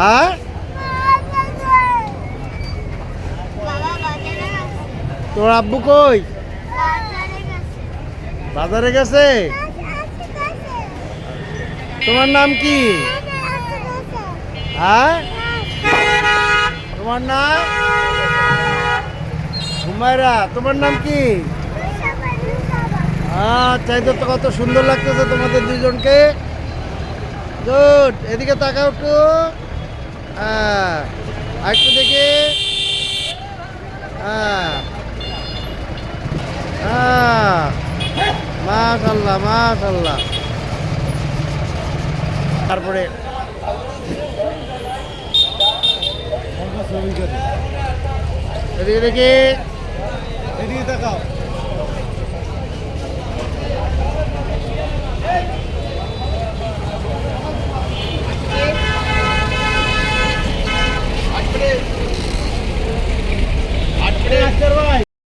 হ্যাঁ? তোর আব্বু কই? বাজারে গেছে? তোমার নাম কি? হ্যাঁ? তোমার নাম? হুমায়রা, তোমার নাম কি? আচ্ছা এই তো কত সুন্দর লাগতেছে তোমাদের দুজনকে। গুড, এদিকে তাকাও একটু। হ্যাঁ একটু দেখি। হ্যাঁ। হ্যাঁ। মাশাল্লাহ মাশাল্লাহ। তারপরে এদিকে দেখি। এদিকে তাকাও।